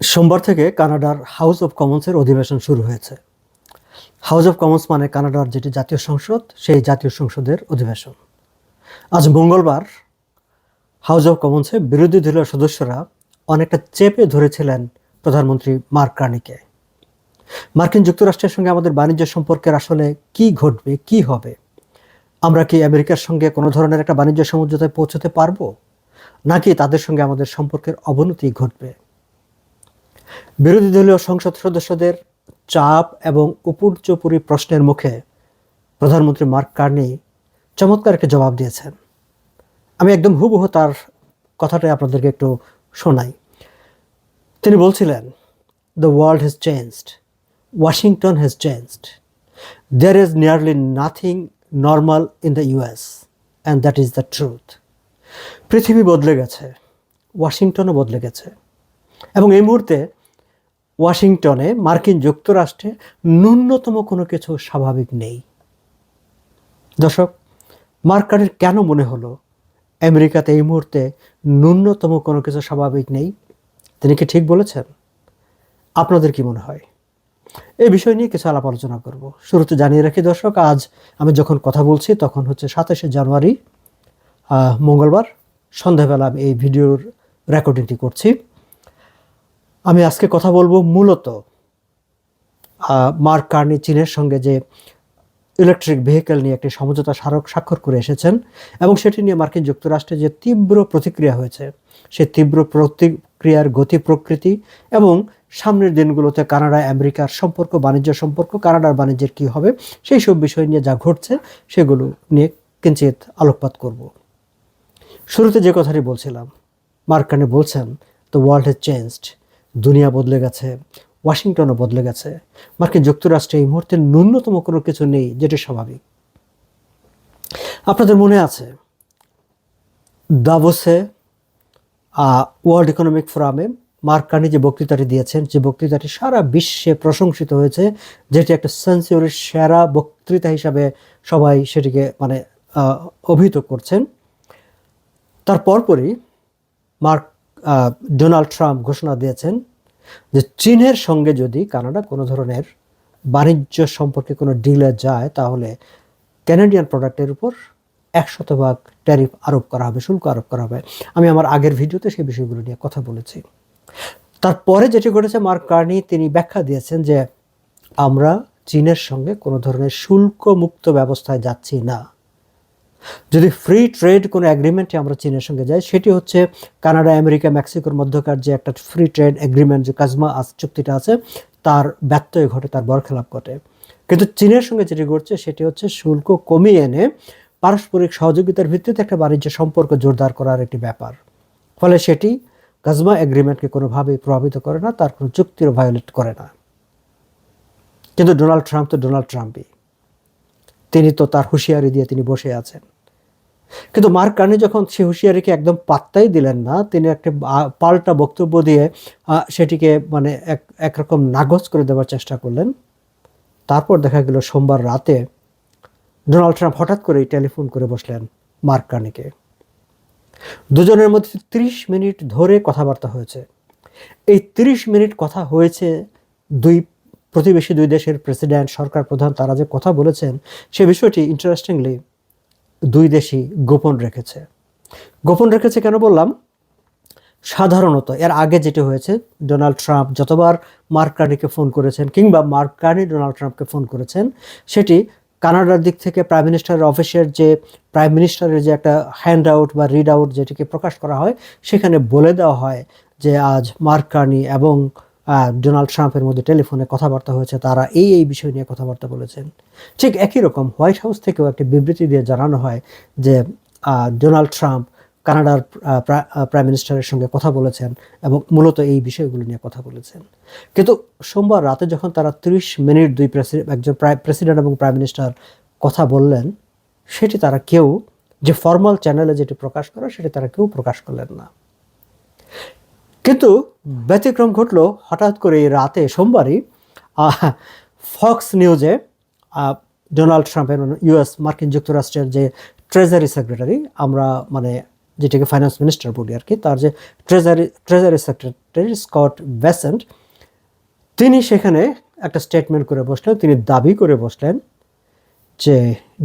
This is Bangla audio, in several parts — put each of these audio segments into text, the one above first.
সোমবার থেকে কানাডার হাউস অফ কমন্সের অধিবেশন শুরু হয়েছে। হাউস অফ কমন্স মানে কানাডার যেটি জাতীয় সংসদ, সেই জাতীয় সংসদের অধিবেশন। আজ মঙ্গলবার হাউস অফ কমন্সে বিরোধী দলীয় সদস্যরা অনেকটা চেপে ধরেছিলেন প্রধানমন্ত্রী মার্ক কার্নিকে। মার্কিন যুক্তরাষ্ট্রের সঙ্গে আমাদের বাণিজ্য সম্পর্কের আসলে কি ঘটবে, কি হবে? আমরা কি আমেরিকার সঙ্গে কোনো ধরনের একটা বাণিজ্য সমঝোতায় পৌঁছতে পারব? নাকি তাদের সঙ্গে আমাদের সম্পর্কের অবনতি ঘটবে? বিরোধী দলীয় সংসদ সদস্যদের চাপ এবং উপর্যুপরি প্রশ্নের মুখে প্রধানমন্ত্রী মার্ক কার্নি চমৎকার একটা জবাব দিয়েছেন। আমি একদম হুবহু তার কথাটাই আপনাদেরকে একটু শোনাই। তিনি বলছিলেন the world has changed Washington has changed there is nearly nothing normal in the US and that is the truth পৃথিবী বদলে গেছে ওয়াশিংটনও বদলে গেছে। এবং এই মুহূর্তে ওয়াশিংটনে মার্কিন যুক্তরাষ্ট্রে ন্যূনতম কোনো কিছু স্বাভাবিক নেই। দর্শক, মার্কারের কেন মনে হলো আমেরিকাতে এই মুহূর্তে ন্যূনতম কোনো কিছু স্বাভাবিক নেই? তিনি কি ঠিক বলেছেন? আপনাদের কি মনে হয়? এই বিষয় নিয়ে কিছু আলাপ আলোচনা করব। শুরুতে জানিয়ে রাখি দর্শক, আজ আমি যখন কথা বলছি তখন হচ্ছে সাতাশে জানুয়ারি মঙ্গলবার সন্ধ্যাবেলা আমি এই ভিডিওর রেকর্ডিংটি করছি। আমি আজকে কথা বলব মূলত মার্ক কার্নি চীনের সঙ্গে যে ইলেকট্রিক ভেহিকেল নিয়ে একটি সমঝোতা স্মারক স্বাক্ষর করে এসেছেন এবং সেটি নিয়ে মার্কিন যুক্তরাষ্ট্রে যে তীব্র প্রতিক্রিয়া হয়েছে, সে তীব্র প্রতিক্রিয়ার গতি প্রকৃতি এবং সামনের দিনগুলোতে কানাডা, আমেরিকার সম্পর্ক, বাণিজ্য সম্পর্ক, কানাডার বাণিজ্যের কী হবে, সেই সব বিষয় নিয়ে যা ঘটছে, সেগুলো নিয়ে কিঞ্চিত আলোকপাত করব। শুরুতে যে কথাটি বলছিলাম মার্কানে বলছেন দ্য ওয়ার্ল্ড হ্যাজ চেঞ্জড দুনিয়া বদলে গেছে, ওয়াশিংটনও বদলে গেছে। মার্কিন যুক্তরাষ্ট্রে এই মুহূর্তে ন্যূনতম কোনো কিছু নেই, যেটি স্বাভাবিক। আপনাদের মনে আছে, দাভোসে ওয়ার্ল্ড ইকোনমিক ফোরামে মার্ক কার্নি যে বক্তৃতাটি দিয়েছেন, যে বক্তৃতাটি সারা বিশ্বে প্রশংসিত হয়েছে, যেটি একটা সেঞ্চুরির সেরা বক্তৃতা হিসাবে সবাই সেটিকে মানে অভিহিত করছেন। তার পরপরই মার্ক ডোনাল্ড ট্রাম্প ঘোষণা দিয়েছেন যে চীনের সঙ্গে যদি কানাডা কোনো ধরনের বাণিজ্য সম্পর্কে কোনো ডিলে যায়, তাহলে ক্যানাডিয়ান প্রোডাক্টের উপর এক শতভাগ ট্যারিফ আরোপ করা হবে, শুল্ক আরোপ করা হবে। আমি আমার আগের ভিডিওতে সেই বিষয়গুলো নিয়ে কথা বলেছি। তারপরে যেটি ঘটেছে, মার্ক কার্নি তিনি ব্যাখ্যা দিয়েছেন যে আমরা চীনের সঙ্গে কোনো ধরনের শুল্ক মুক্ত ব্যবস্থায় যাচ্ছি না। যদি ফ্রি ট্রেড কোনো অ্যাগ্রিমেন্টে আমরা চীনের সঙ্গে যাই, সেটি হচ্ছে কানাডা, আমেরিকা, মেক্সিকোর মধ্যকার যে একটা ফ্রি ট্রেড এগ্রিমেন্ট যে কাজমা আস চুক্তিটা আছে, তার ব্যত্যয় ঘটে, তার বরখেলাপ ঘটে। কিন্তু চীনের সঙ্গে যেটি ঘটছে, সেটি হচ্ছে শুল্ক কমিয়ে এনে পারস্পরিক সহযোগিতার ভিত্তিতে একটা বাণিজ্য সম্পর্ক জোরদার করার একটি ব্যাপার। ফলে সেটি কাজমা এগ্রিমেন্টকে কোনোভাবেই প্রভাবিত করে না, তার কোনো চুক্তিরও ভায়োলেট করে না। কিন্তু ডোনাল্ড ট্রাম্প তো ডোনাল্ড ট্রাম্পই। তিনি তো তার হুঁশিয়ারি দিয়ে তিনি বসে আছেন। কিন্তু মার্ক কার্নি যখন সে হুঁশিয়ারিকে একদম পাত্তাই দিলেন না, তিনি একটা পাল্টা বক্তব্য দিয়ে সেটিকে মানে এক, একরকম নাগজ করে দেওয়ার চেষ্টা করলেন। তারপর দেখা গেল সোমবার রাতে ডোনাল্ড ট্রাম্প হঠাৎ করেই টেলিফোন করে বসলেন মার্ক কার্নিকে। দুজনের মধ্যে ত্রিশ মিনিট ধরে কথাবার্তা হয়েছে। এই ত্রিশ মিনিট কথা হয়েছে দুই প্রতিবেশী দুই দেশের প্রেসিডেন্ট, সরকার প্রধান, তারা যে কথা বলেছেন, সে বিষয়টি ইন্টারেস্টিংলি দুই দেশই গোপন রেখেছে। গোপন রেখেছে কেন বললাম? সাধারণত এর আগে যেটি হয়েছে, ডোনাল্ড ট্রাম্প যতবার মার্ক কার্নিকে ফোন করেছেন কিংবা মার্ক কার্নি ডোনাল্ড ট্রাম্পকে ফোন করেছেন, সেটি কানাডার দিক থেকে প্রাইম মিনিস্টারের অফিসের যে, প্রাইম মিনিস্টারের যে একটা হ্যান্ড আউট বা রিড আউট যেটিকে প্রকাশ করা হয়, সেখানে বলে দেওয়া হয় যে আজ মার্ক কার্নি এবং ডোনাল্ড ট্রাম্পের মধ্যে টেলিফোনে কথাবার্তা হয়েছে, তারা এই এই বিষয় নিয়ে কথাবার্তা বলেছেন। ঠিক একই রকম হোয়াইট হাউস থেকেও একটি বিবৃতি দিয়ে জানানো হয় যে ডোনাল্ড ট্রাম্প কানাডার প্রাইম মিনিস্টারের সঙ্গে কথা বলেছেন এবং মূলত এই বিষয়গুলো নিয়ে কথা বলেছেন। কিন্তু সোমবার রাতে যখন তারা ত্রিশ মিনিট দুই একজন প্রেসিডেন্ট এবং প্রাইম মিনিস্টার কথা বললেন, সেটি তারা কেউ, যে ফর্মাল চ্যানেলে যেটি প্রকাশ করা, সেটি তারা কেউ প্রকাশ করলেন না। কিন্তু ব্যতিক্রম ঘটলো হঠাৎ করে রাতে সোমবারই ফক্স নিউজে ডোনাল্ড ট্রাম্পের ইউএস মার্কিন যুক্তরাষ্ট্রের যে ট্রেজারি সেক্রেটারি আমরা মানে যেটাকে ফাইন্যান্স মিনিস্টার বলি আর কি, তার যে treasury treasury secretary Scott Bessent তিনি সেখানে একটা স্টেটমেন্ট করে বসলেন, তিনি দাবি করে বসলেন যে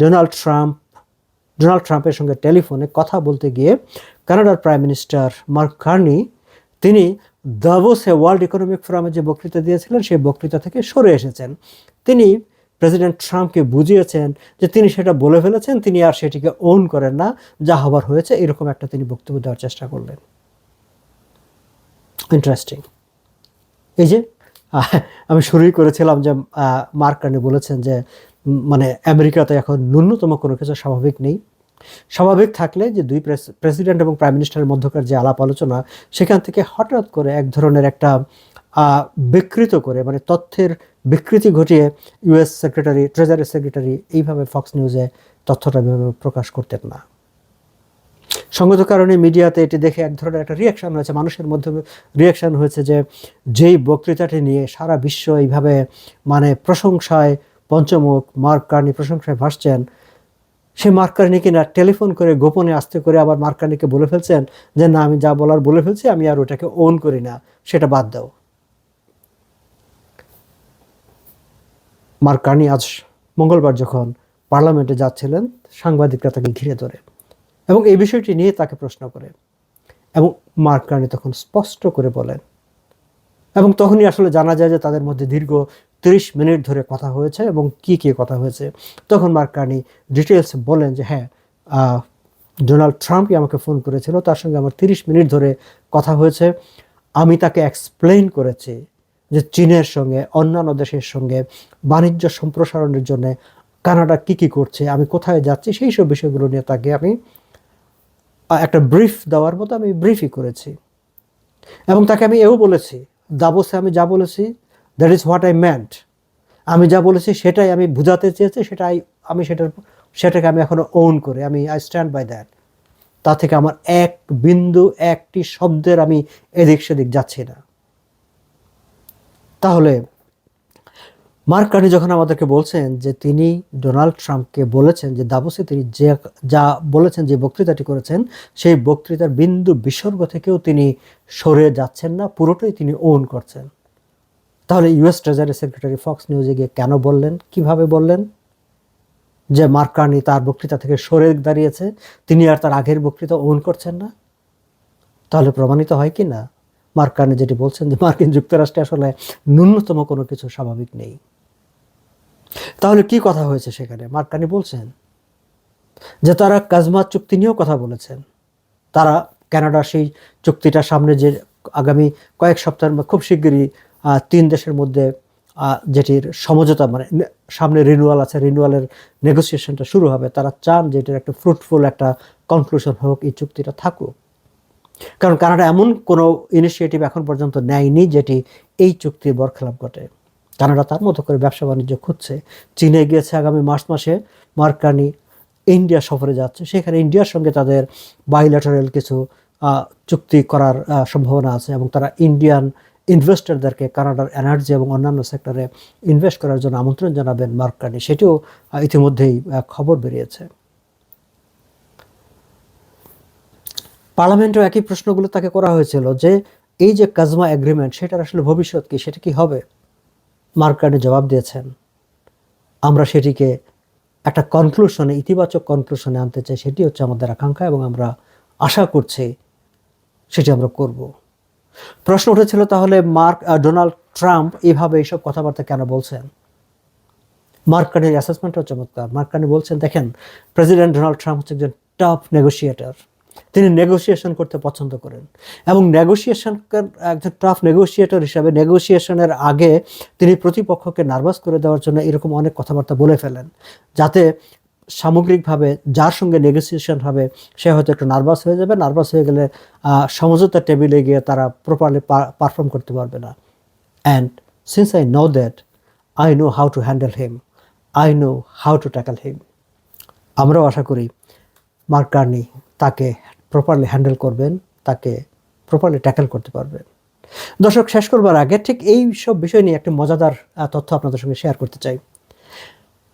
ডোনাল্ড ট্রাম্প ডোনাল্ড ট্রাম্পের সঙ্গে টেলিফোনে কথা বলতে গিয়ে কানাডার প্রাইম মিনিস্টার মার্ক কার্নি তিনি দাভোসে ওয়ার্ল্ড ইকোনমিক ফোরামে যে বক্তৃতা দিয়েছিলেন সেই বক্তৃতা থেকে সরে এসেছেন। তিনি প্রেসিডেন্ট ট্রাম্পকে বুঝিয়েছেন যে তিনি সেটা বলে ফেলেছেন তিনি আর সেটিকে ওন করেন না যা হবার হয়েছে এরকম একটা তিনি বক্তব্য দেওয়ার চেষ্টা করলেন। ইন্টারেস্টিং এই যে আমি শুরুই করেছিলাম যে আহ, মার্ক কার্নি বলেছেন যে মানে আমেরিকাতে এখন ন্যূনতম কোনো কিছু স্বাভাবিক নেই। স্বাভাবিক থাকলে যে দুই প্রেসিডেন্ট এবং প্রাইম মিনিস্টারের মধ্যকার যে আলাপ আলোচনা, সেখান থেকে হঠাৎ করে এক ধরনের একটা বিকৃত করে মানে তথ্যের বিকৃতি ঘটিয়ে ইউএস সেক্রেটারি, ট্রেজারি সেক্রেটারি এইভাবে ফক্স নিউজে তথ্যটা প্রকাশ করতেন না। সঙ্গত কারণে মিডিয়াতে এটি দেখে এক ধরনের একটা রিয়াকশন হয়েছে, মানুষের মধ্যে রিয়াকশন হয়েছে যে যেই বক্তৃতাটি নিয়ে সারা বিশ্ব এইভাবে মানে প্রশংসায় পঞ্চমুখ মার্ক কার্নি প্রশংসায় ভাসছেন সে মার্ক কার্নি কিনা টেলিফোন করে গোপনে আসতে করে আবার মার্ক কার্নিকে বলে ফেলছেন যে, না, আমি যা বলার বলে ফেলছি, আমি আর ওটাকে ওন করি না, সেটা বাদ দাও। মার্ক কার্নি আজ মঙ্গলবার যখন পার্লামেন্টে যাচ্ছিলেন, সাংবাদিকরা তাকে ঘিরে ধরে এবং এই বিষয়টি নিয়ে তাকে প্রশ্ন করে এবং মার্ক কার্নি তখন স্পষ্ট করে বলেন এবং তখনই আসলে জানা যায় যে তাদের মধ্যে দীর্ঘ তিরিশ মিনিট ধরে কথা হয়েছে এবং কি কি কথা হয়েছে। তখন মার্ক কার্নি ডিটেলস বলেন যে হ্যাঁ ডোনাল্ড ট্রাম্পই আমাকে ফোন করেছিল, তার সঙ্গে আমার তিরিশ মিনিট ধরে কথা হয়েছে। আমি তাকে এক্সপ্লেইন করেছি যে চীনের সঙ্গে, অন্যান্য দেশের সঙ্গে, বাণিজ্য সম্প্রসারণের জন্য কানাডা কি কি করছে, আমি কোথায় যাচ্ছি, সেই সব বিষয়গুলো নিয়ে তাকে আমি একটা ব্রিফ দেওয়ার মতো আমি ব্রিফই করেছি। এবং তাকে আমি এও বলেছি, দাবোসে আমি যা বলেছি that is what I meant আমি যা বলেছি সেটাই আমি বুঝাতে চেয়েছি, সেটাই আমি সেটার সেটাকে আমি এখনও ওন করি। আমি আই স্ট্যান্ড বাই দ্যাট তা থেকে আমার এক বিন্দু, একটি শব্দের আমি এদিক সেদিক যাচ্ছি না। তাহলে, মার্ক কার্নি যখন আমাদেরকে বলছেন যে তিনি ডোনাল্ড ট্রাম্পকে বলেছেন যে দাবোসে তিনি যে, যা বলেছেন, যে বক্তৃতাটি করেছেন, সেই বক্তৃতার বিন্দু বিসর্গ থেকেও তিনি সরে যাচ্ছেন না, পুরোটাই তিনি ওন করছেন। তাহলে ইউএস ট্রেজারি সেক্রেটারি ফক্স নিউজে গিয়ে কেন বললেন? কীভাবে বললেন? যে মার্ক কার্নি তার বক্তৃতা থেকে সরে দাঁড়িয়েছে, তিনি আর তার আগের বক্তৃতা ওন করছেন না। তাহলে প্রমাণিত হয় কি না? মার্ক কার্নি যেটি বলছেন যে মার্কিন যুক্তরাষ্ট্রে আসলে ন্যূনতম কোনো কিছু স্বাভাবিক নেই। তাহলে কি কথা হয়েছে সেখানে? মার্ক কার্নি বলছেন যে তারা কাজমা চুক্তি নিয়েও কথা বলেছেন। তারা কানাডার সেই চুক্তিটার সামনে যে আগামী কয়েক সপ্তাহের খুব শিগগিরই তিন দেশের মধ্যে যেটির সমঝোতা মানে সামনে রিনুয়াল আছে রিনুয়ালের নেগোসিয়েশনটা শুরু হবে, তারা চান যে এটার একটা ফ্রুটফুল একটা কনক্লুশন হোক, এই চুক্তিটা থাকুক। কারণ কানাডা এমন কোনো ইনিশিয়েটিভ এখন পর্যন্ত নেয়নি যেটি এই চুক্তির বরখেলাপ ঘটে। কানাডা তার মতো করে ব্যবসা বাণিজ্য খুঁজছে। চীনে গিয়েছে আগামী মার্চ মাসে, মার্কানি ইন্ডিয়া সফরে যাচ্ছে। সেখানে ইন্ডিয়ার সঙ্গে তাদের বাইল্যাটারাল কিছু চুক্তি করার সম্ভাবনা আছে এবং তারা ইন্ডিয়ান ইনভেস্টরদেরকে কানাডার এনার্জি এবং অন্যান্য সেক্টরে ইনভেস্ট করার জন্য আমন্ত্রণ জানাবেন মার্কানি সেটিও ইতিমধ্যেই খবর বেরিয়েছে। পার্লামেন্টেও একই প্রশ্নগুলো তাকে করা হয়েছিল যে, এই যে কাজমা এগ্রিমেন্ট সেটার আসলে ভবিষ্যৎ কি, সেটা কি হবে? মার্কানি জবাব দিয়েছেন, আমরা সেটিকে একটা কনক্লুশনে ইতিবাচক কনক্লুশনে আনতে চাই, সেটি হচ্ছে আমাদের আকাঙ্ক্ষা এবং আমরা আশা করছি সেটি আমরা করব। প্রশ্ন উঠেছিল তাহলে মার্ক ডোনাল্ড ট্রাম্প এইভাবে এইসব কথাবার্তা কেন বলছেন? মার্ক কার্নির অ্যাসেসমেন্টও চমৎকার। মার্ক কার্নি বলছেন, দেখেন, প্রেসিডেন্ট ডোনাল্ড ট্রাম্প হচ্ছে একজন টপ নেগোসিয়েটর তিনি নেগোসিয়েশন করতে পছন্দ করেন এবং নেগোসিয়েশন একজন টাফ নেগোসিয়েটর হিসাবে নেগোসিয়েশনের আগে তিনি প্রতিপক্ষকে নার্ভাস করে দেওয়ার জন্য এরকম অনেক কথাবার্তা বলে ফেলেন। যাতে সামগ্রিকভাবে যার সঙ্গে নেগোসিয়েশন হবে সে হয়তো একটু নার্ভাস হয়ে যাবে। নার্ভাস হয়ে গেলে আহ, সমঝোতার টেবিলে গিয়ে তারা প্রপারলি পারফর্ম করতে পারবে না। And since I know that I know how to handle him I know how to tackle him আমরাও আশা করি মার্ক কার্নি তাকে প্রপারলি হ্যান্ডেল করবেন তাকে প্রপারলি ট্যাকেল করতে পারবেন। দর্শক শেষ করবার আগে ঠিক এই সব বিষয় নিয়ে একটা মজাদার তথ্য আপনাদের সঙ্গে শেয়ার করতে চাই।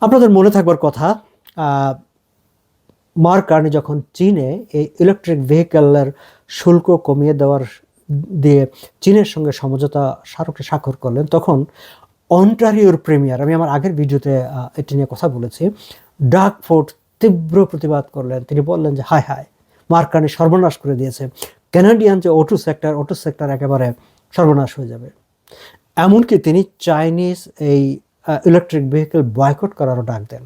আপনাদের মনে থাকবার কথা আহ, মার্ক কার্নি যখন চীনে এই ইলেকট্রিক ভেহিকেলের শুল্ক কমিয়ে দেওয়ার দিয়ে চীনের সঙ্গে সমঝোতা স্মারকে স্বাক্ষর করলেন তখন অন্টারিওর প্রিমিয়ার আমি আমার আগের ভিডিওতে এটি নিয়ে কথা বলেছি ডাক ফোর্ট তীব্র প্রতিবাদ করলেন। তিনি বললেন যে হায় হায় মার্ক কার্নি সর্বনাশ করে দিয়েছে। ক্যানাডিয়ান যে অটো সেক্টর অটো সেক্টর একেবারে সর্বনাশ হয়ে যাবে। এমনকি তিনি চাইনিজ এই ইলেকট্রিক ভেহিকেল বয়কট করারও ডাক দেন।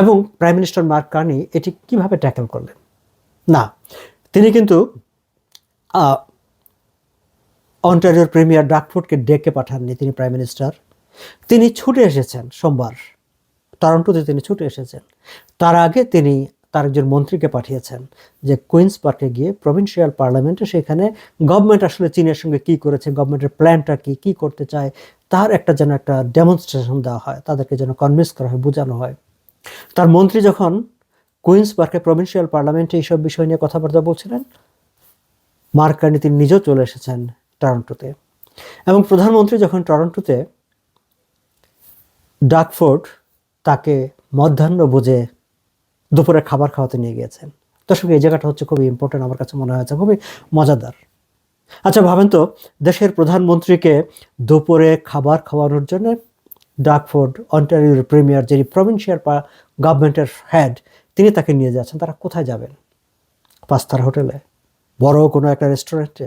এবং প্রাইম মিনিস্টার মার্ক কার্নি এটি কীভাবে ট্যাকেল করলেন? না, তিনি কিন্তু অন্টারিওর প্রিমিয়ার ডাকফোর্ডকে ডেকে পাঠাননি তিনি প্রাইম মিনিস্টার তিনি ছুটে এসেছেন সোমবার। টরন্টোতে তিনি ছুটে এসেছেন। তার আগে তিনি তার একজন মন্ত্রীকে পাঠিয়েছেন যে কুইন্স পার্কে গিয়ে প্রভিন্সিয়াল পার্লামেন্টে সেখানে গভর্নমেন্ট আসলে চীনের সঙ্গে কি করেছে গভর্নমেন্টের প্ল্যানটা কি কি করতে চায়, তার একটা যেন একটা ডেমনস্ট্রেশন দেওয়া হয়, তাদেরকে যেন কনভিন্স করা হয়, বোঝানো হয়। তার মন্ত্রী যখন কুইন্স পার্কে প্রভিন্সিয়াল পার্লামেন্টে এইসব বিষয় নিয়ে কথাবার্তা বলছিলেন, মার্ক কার্নি তিনি নিজেও চলে এসেছেন টরন্টোতে। এবং প্রধানমন্ত্রী যখন টরন্টোতে ডাকফোর্ড তাকে মধ্যাহ্ন বুঝে দুপুরে খাবার খাওয়াতে নিয়ে গিয়েছেন। দর্শক এই জায়গাটা হচ্ছে খুবই ইম্পর্টেন্ট আমার কাছে মনে হয়েছে খুবই মজাদার। আচ্ছা ভাবেন তো, দেশের প্রধানমন্ত্রীকে দুপুরে খাবার খাওয়ানোর জন্য ডাকফোর্ড অন্টারিওর প্রিমিয়ার, যিনি প্রভিন্সিয়াল গভর্নমেন্টের হেড, তিনি তাকে নিয়ে যাচ্ছেন। তারা কোথায় যাবেন? পাঁচতার হোটেলে? বড় কোনো একটা রেস্টুরেন্টে?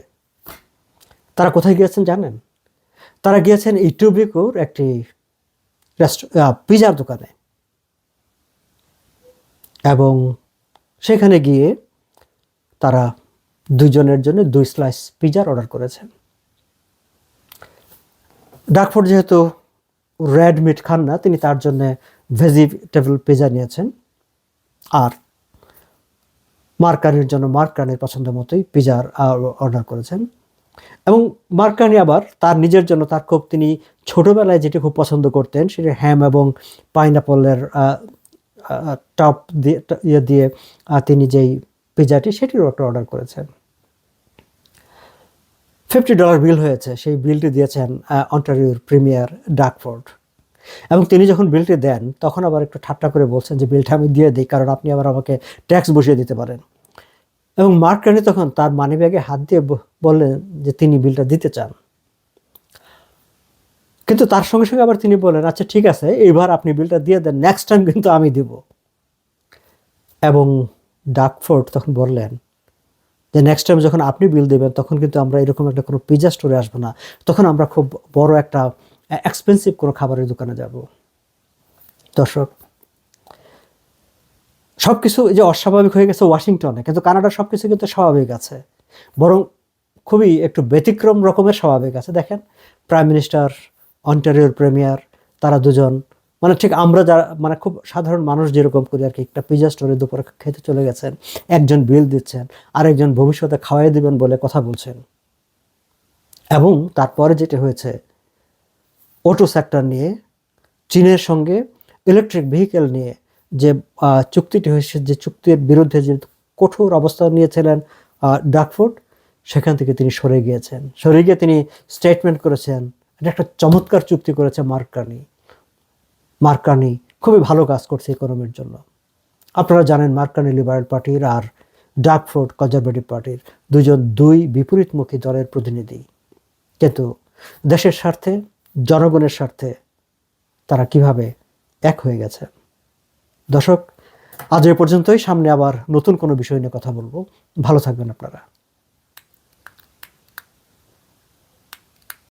তারা কোথায় গিয়েছেন জানেন? তারা গিয়েছেন ইটুবিকুর একটি পিজার দোকানে। এবং সেখানে গিয়ে তারা দুজনের জন্য দুই স্লাইস পিজার অর্ডার করেছেন। ডাকফোর্ড যেহেতু রেড মিট খান না, তিনি তার জন্য ভেজিটেবল পিজা নিয়েছেন। আর মার্কানির জন্য মার্কানির পছন্দ মতোই পিজার অর্ডার করেছেন। এবং মার্কানি আবার তার নিজের জন্য, তার খুব তিনি ছোটোবেলায় যেটি খুব পছন্দ করতেন, সেটি হ্যাম এবং পাইনাপলের টপ দিয়ে ইয়ে দিয়ে তিনি যেই পিজাটি, সেটিরও একটা অর্ডার করেছেন। ফিফটি ডলার বিল হয়েছে, সেই বিলটি দিয়েছেন অন্টারিওর প্রিমিয়ার ডাকফোর্ড। এবং তিনি যখন বিলটি দেন, তখন আবার একটু ঠাট্টা করে বলছেন যে, বিলটা আমি দিয়ে দিই, কারণ আপনি আবার আমাকে ট্যাক্স বসিয়ে দিতে পারেন। এবং মার্ক কার্নি তখন তার মানি ব্যাগে হাত দিয়ে বললেন যে, তিনি বিলটা দিতে চান। কিন্তু তার সঙ্গে সঙ্গে আবার তিনি বললেন আচ্ছা ঠিক আছে এইবার আপনি বিলটা দিয়ে দেন নেক্সট টাইম কিন্তু আমি দিব। এবং ডাকফোর্ড তখন বললেন যে নেক্সট টাইম যখন আপনি বিল দেবেন, তখন কিন্তু আমরা এরকম একটা কোনো পিজা স্টোরে আসব না। তখন আমরা খুব বড় একটা এক্সপেন্সিভ কোনো খাবারের দোকানে যাব। দর্শক সব কিছু যে অস্বাভাবিক হয়ে গেছে ওয়াশিংটনে, কিন্তু কানাডার সব কিছু কিন্তু স্বাভাবিক আছে। বরং খুবই একটু ব্যতিক্রম রকমের স্বাভাবিক আছে। দেখেন প্রাইম মিনিস্টার অন্টারিওর প্রেমিয়ার তারা দুজন মানে ঠিক আমরা যারা মানে খুব সাধারণ মানুষ যেরকম করি আর কি, একটা পিজা স্টোরে দুপুরে খেতে চলে গেছেন, একজন বিল দিচ্ছেন, আরেকজন ভবিষ্যতে খাওয়াই দিবেন বলে কথা বলছেন। এবং তারপরে যেটা হয়েছে অটো সেক্টর নিয়ে, চীনের সঙ্গে ইলেকট্রিক ভেহিকেল নিয়ে যে চুক্তিটি হয়েছে, যে চুক্তির বিরুদ্ধে যে কঠোর অবস্থান নিয়েছিলেন ডাকফোর্ড সেখান থেকে তিনি সরে গিয়েছেন। সরে গিয়ে তিনি স্টেটমেন্ট করেছেন, এটা একটা চমৎকার চুক্তি করেছে মার্কানি মার্কানি খুবই ভালো কাজ করছে ইকোনমির জন্য। আপনারা জানেন মার্কানি লিবারেল পার্টির আর ডাকফোর্ড কনজারভেটিভ পার্টির দুজন দুই বিপরীতমুখী দলের প্রতিনিধি। কিন্তু দেশের স্বার্থে, জনগণের স্বার্থে তারা কীভাবে এক হয়ে গেছে? দর্শক, আজ এ পর্যন্তই। সামনে আবার নতুন কোনো বিষয় নিয়ে কথা বলব। ভালো থাকবেন আপনারা।